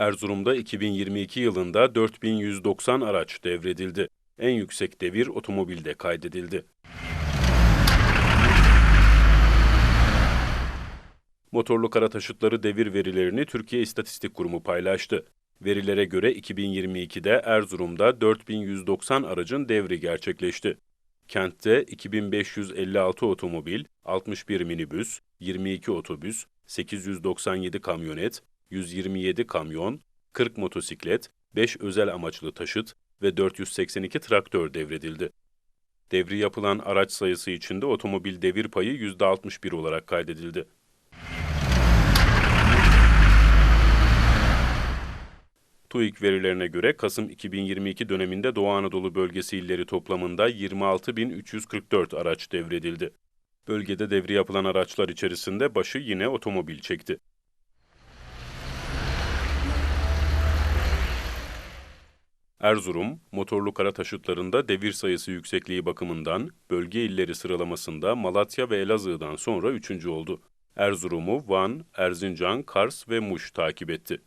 Erzurum'da 2022 yılında 4190 araç devredildi. En yüksek devir otomobilde kaydedildi. Motorlu kara taşıtları devir verilerini Türkiye İstatistik Kurumu paylaştı. Verilere göre 2022'de Erzurum'da 4190 aracın devri gerçekleşti. Kentte 2556 otomobil, 61 minibüs, 22 otobüs, 897 kamyonet, 127 kamyon, 40 motosiklet, 5 özel amaçlı taşıt ve 482 traktör devredildi. Devri yapılan araç sayısı içinde otomobil devir payı %61 olarak kaydedildi. TÜİK verilerine göre Kasım 2022 döneminde Doğu Anadolu bölgesi illeri toplamında 26.344 araç devredildi. Bölgede devri yapılan araçlar içerisinde başı yine otomobil çekti. Erzurum, motorlu kara taşıtlarında devir sayısı yüksekliği bakımından bölge illeri sıralamasında Malatya ve Elazığ'dan sonra üçüncü oldu. Erzurum'u Van, Erzincan, Kars ve Muş takip etti.